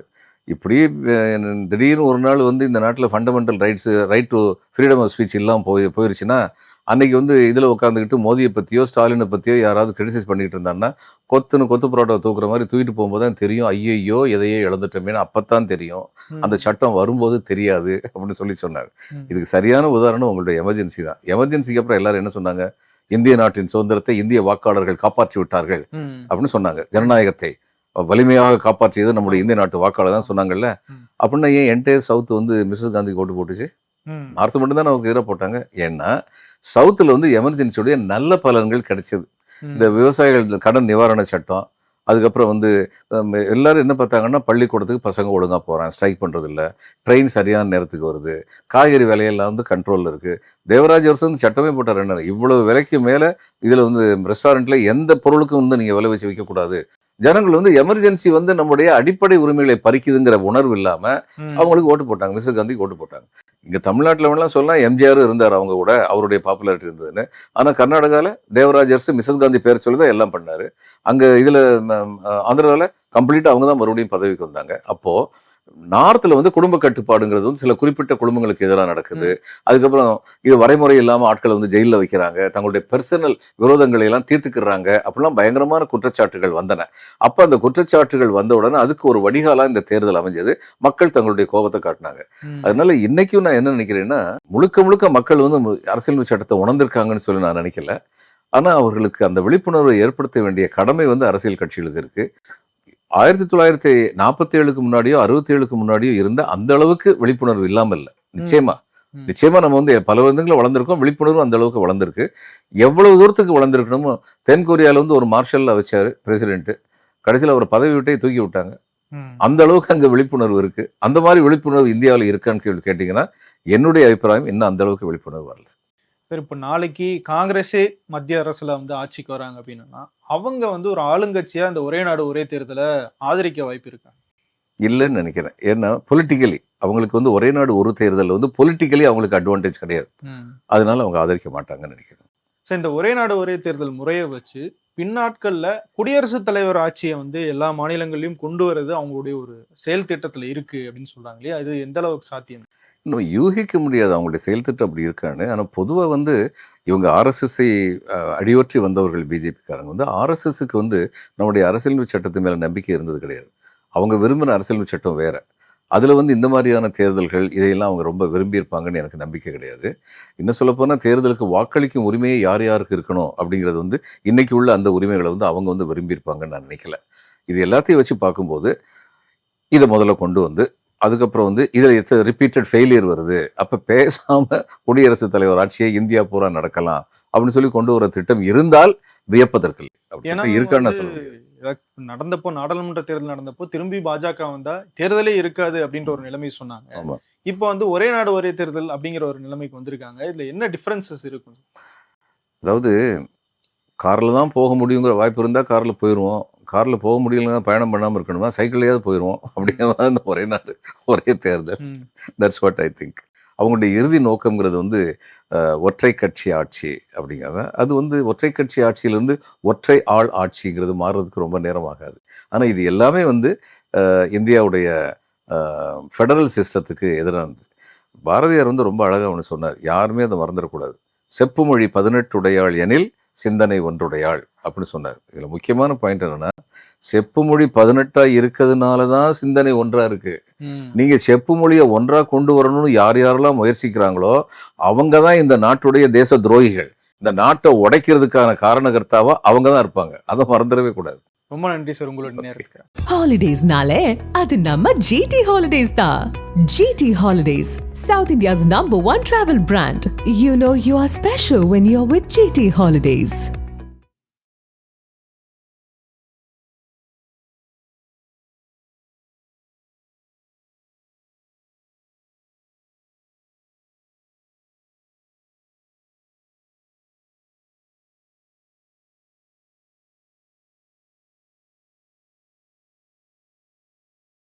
இப்படியே அஹ், திடீர்னு ஒரு நாள் வந்து இந்த நாட்டில் fundamental rights right to freedom of speech இல்லாமல் போய் போயிருச்சுன்னா அன்னைக்கு வந்து இதில் உட்காந்துக்கிட்டு மோதியை பற்றியோ ஸ்டாலினை பற்றியோ யாராவது கிரிட்டிசைஸ் பண்ணிட்டு இருந்தாங்கன்னா கொத்துன்னு கொத்து புரோட்டாவை தூக்குற மாதிரி தூக்கிட்டு போகும்போது தான் தெரியும் ஐயையோ எதையோ இழந்துட்டோமேனு அப்போ தான் தெரியும் அந்த சட்டம் வரும்போது தெரியாது அப்படின்னு சொல்லி சொன்னார். இதுக்கு சரியான உதாரணம் உங்களுடைய எமர்ஜென்சி தான். எமர்ஜென்சிக்கு அப்புறம் எல்லாரும் என்ன சொன்னாங்க? இந்திய நாட்டின் சுதந்திரத்தை இந்திய வாக்காளர்கள் காப்பாற்றி விட்டார்கள் அப்படின்னு சொன்னாங்க. ஜனநாயகத்தை வலிமையாக காப்பாற்றியது நம்முடைய இந்திய நாட்டு வாக்காளர் தான் சொன்னாங்கல்ல. அப்படின்னா ஏன் என்டையர் சவுத் வந்து மிஸ்ஸஸ் காந்திக்கு ஓட்டு போட்டுச்சு? நார்த் மட்டும் தான் நமக்கு எதிராக போட்டாங்க. ஏன்னா சவுத்தில் வந்து எமர்ஜென்சியுடைய நல்ல பலன்கள் கிடைச்சது. இந்த விவசாயிகள் கடன் நிவாரண சட்டம் அதுக்கப்புறம் வந்து எல்லாரும் என்ன பார்த்தாங்கன்னா பள்ளிக்கூடத்துக்கு பசங்க ஒழுங்காக போகிறான் ஸ்ட்ரைக் பண்ணுறது இல்லை ட்ரெயின் சரியான நேரத்துக்கு வருது. காய்கறி விலையெல்லாம் வந்து கண்ட்ரோலில் இருக்குது தேவராஜ் அரசு வந்து சட்டமே போட்டார். என்ன இவ்வளவு விலைக்கு மேலே இதில் வந்து ரெஸ்டாரண்ட்டில் எந்த பொருளுக்கும் வந்து நீங்கள் விலை வச்சு விற்கக்கூடாது. ஜனங்கள் வந்து எமர்ஜென்சி வந்து நம்முடைய அடிப்படை உரிமைகளை பறிக்குதுங்கிற உணர்வு இல்லாமல் ம், அவங்களுக்கு ஓட்டு போட்டாங்க. மிஸ்டர் காந்திக்கு ஓட்டு போட்டாங்க. இங்கே தமிழ்நாட்டில் வேணாலும் சொல்லலாம். எம்ஜிஆர் இருந்தார் அவங்க கூட அவருடைய பாப்புலாரிட்டி இருந்ததுன்னு. ஆனால் கர்நாடகாவில் தேவராஜ் அரசு மிஸ்ஸஸ் காந்தி பேர் சொல்லி தான் எல்லாம் பண்ணார். அங்கே இதில் ஆந்திராவில் கம்ப்ளீட்டாக அவங்க தான் மறுபடியும் பதவிக்கு வந்தாங்க. அப்போது நார்த்தில் வந்து குடும்ப கட்டுப்பாடுங்கிறது வந்து சில குறிப்பிட்ட குடும்பங்களுக்கு எதிராக நடக்குது. அதுக்கப்புறம் இது வரைமுறை இல்லாமல் ஆட்களை வந்து ஜெயிலில் வைக்கிறாங்க. தங்களுடைய பர்சனல் விரோதங்களை எல்லாம் தீர்த்துக்கிறாங்க. அப்படிலாம் பயங்கரமான குற்றச்சாட்டுகள் வந்தன. அப்போ அந்த குற்றச்சாட்டுகள் வந்த உடனே அதுக்கு ஒரு வடிகாலாக இந்த தேர்தல் அமைஞ்சது. மக்கள் தங்களுடைய கோபத்தை காட்டினாங்க. அதனால இன்னைக்கும் நான் என்ன நினைக்கிறேன்னா முழுக்க முழுக்க மக்கள் வந்து அரசியல் சட்டத்தை உணர்ந்திருக்காங்கன்னு சொல்லி நான் நினைக்கல. ஆனா அவர்களுக்கு அந்த விழிப்புணர்வை ஏற்படுத்த வேண்டிய கடமை வந்து அரசியல் கட்சிகளுக்கு இருக்கு. ஆயிரத்தி தொள்ளாயிரத்தி நாற்பத்தி ஏழுக்கு முன்னாடியோ அறுபத்தி ஏழுக்கு முன்னாடியோ இருந்த அந்த அளவுக்கு விழிப்புணர்வு இல்லாமல் இல்லை நிச்சயமா. நிச்சயமா நம்ம வந்து பல விதங்களை வளர்ந்துருக்கோம். விழிப்புணர்வு அந்த அளவுக்கு வளர்ந்துருக்கு. எவ்வளவு தூரத்துக்கு வளர்ந்துருக்கணுமோ தென் கொரியால வந்து ஒரு மார்ஷல்ல வச்சாரு பிரசிடென்ட் கடைசியில் அவர் பதவி விட்டே தூக்கி விட்டாங்க. அந்த அளவுக்கு அங்கே விழிப்புணர்வு இருக்கு. அந்த மாதிரி விழிப்புணர்வு இந்தியாவில் இருக்கான்னு கேள்வி கேட்டிங்கன்னா என்னுடைய அபிப்பிராயம் இன்னும் அந்த அளவுக்கு விழிப்புணர்வு வரல. சரி இப்போ நாளைக்கு காங்கிரஸே மத்திய அரசுல வந்து ஆட்சிக்கு வராங்க அப்படின்னா அவங்க வந்து ஒரு ஆளுங்கட்சியா இந்த ஒரே நாடு ஒரே தேர்தலை ஆதரிக்க வாய்ப்பு இருக்கா? இல்லைன்னு நினைக்கிறேன். ஏன்னா பொலிட்டிக்கலி அவங்களுக்கு வந்து ஒரே நாடு ஒரு தேர்தல் வந்து பொலிட்டிக்கலி அவங்களுக்கு அட்வான்டேஜ் கிடையாது. அதனால அவங்க ஆதரிக்க மாட்டாங்கன்னு நினைக்கிறேன். ஸோ இந்த ஒரே நாடு ஒரே தேர்தல் முறையை வச்சு பின்னாட்கள்ல குடியரசுத் தலைவர் ஆட்சியை வந்து எல்லா மாநிலங்களையும் கொண்டு வர்றது அவங்களுடைய ஒரு செயல் திட்டத்துல இருக்கு அப்படின்னு சொல்றாங்க இல்லையா? அது எந்த அளவுக்கு சாத்தியம்? இன்னும் யூகிக்க முடியாது அவங்களுடைய செயல் திட்டம் அப்படி இருக்கான்னு. ஆனால் பொதுவாக வந்து இவங்க ஆர்எஸ்எஸ்ஐ அடியொற்றி வந்தவர்கள் பிஜேபிக்காரங்க வந்து ஆர்எஸ்எஸ்க்கு வந்து நம்முடைய அரசியலமைப்பு சட்டத்து மேலே நம்பிக்கை இருந்தது கிடையாது. அவங்க விரும்பின அரசியலமைப்பு சட்டம் வேறு. அதில் வந்து இந்த மாதிரியான தேர்தல்கள் இதையெல்லாம் அவங்க ரொம்ப விரும்பியிருப்பாங்கன்னு எனக்கு நம்பிக்கை கிடையாது. இன்னும் சொல்லப்போனால் தேர்தலுக்கு வாக்களிக்கும் உரிமையை யார் யாருக்கு இருக்கணும் அப்படிங்கிறது வந்து இன்றைக்கி உள்ள அந்த உரிமைகளை வந்து அவங்க வந்து விரும்பியிருப்பாங்கன்னு நான் நினைக்கல. இது எல்லாத்தையும் வச்சு பார்க்கும்போது இதை முதல்ல கொண்டு வந்து அதுக்கப்புறம் வந்து இதில் ரிப்பீட்டட் ஃபெயிலியர் வருது? அப்போ பேசாமல் குடியரசுத் தலைவர் ஆட்சியை இந்தியா பூரா நடக்கலாம் அப்படின்னு சொல்லி கொண்டு வர திட்டம் இருந்தால் வியப்பதற்கு இல்லை. அப்படி இருக்கான்னு சொல்ல நடந்தப்போ நாடாளுமன்ற தேர்தல் நடந்தப்போ திரும்பி பாஜக வந்தா தேர்தலே இருக்காது அப்படின்ற ஒரு நிலைமை சொன்னாங்க. இப்போ வந்து ஒரே நாடு ஒரே தேர்தல் அப்படிங்கிற ஒரு நிலைமைக்கு வந்திருக்காங்க. இதுல என்ன டிஃபரன்சஸ் இருக்கும்? அதாவது காரில் தான் போக முடியுங்கிற வாய்ப்பு இருந்தால் காரில் போயிடுவோம் காரில் போக முடியலன்னா பயணம் பண்ணாமல் இருக்கணுமா? சைக்கிள்லையாவது போயிடுவோம் அப்படிங்கிற மாதிரி இந்த ஒரே நாடு ஒரே தேர்தல். தட்ஸ் வாட் ஐ திங்க் அவங்களுடைய இறுதி நோக்கம்ங்கிறது வந்து ஒற்றை கட்சி ஆட்சி அப்படிங்கிறத. அது வந்து ஒற்றை கட்சி ஆட்சியிலேருந்து ஒற்றை ஆள் ஆட்சிங்கிறது மாறுறதுக்கு ரொம்ப நேரம் ஆகாது. ஆனால் இது எல்லாமே வந்து இந்தியாவுடைய ஃபெடரல் சிஸ்டத்துக்கு எதிரானது. பாரதியார் வந்து ரொம்ப அழகாக ஒன்று சொன்னார் யாருமே அதை மறந்துடக்கூடாது. செப்புமொழி பதினெட்டுடையாள் எனில் சிந்தனை ஒன்றுடையாள். அப்படின்னு சொன்னார் இதில் முக்கியமான பாயிண்ட் என்னன்னா செப்புமொழி பதினெட்டா இருக்கிறதுனால தான் சிந்தனை ஒன்றா இருக்கு. நீங்க செப்பு மொழியை ஒன்றா கொண்டு வரணும்னு யார் யாரெல்லாம் முயற்சிக்கிறாங்களோ அவங்க தான் இந்த நாட்டுடைய தேச துரோகிகள் இந்த நாட்டை உடைக்கிறதுக்கான காரணகர்த்தாவா அவங்க தான் இருப்பாங்க அதை மறந்துடவே கூடாது ரொம்ப நன்றி சார் உங்களோட நேரத்துக்கு Holidays-நாலே அது நம்ம GT Holidays தான். GT Holidays, South India's number one travel brand. You know you are special when you're with GT Holidays.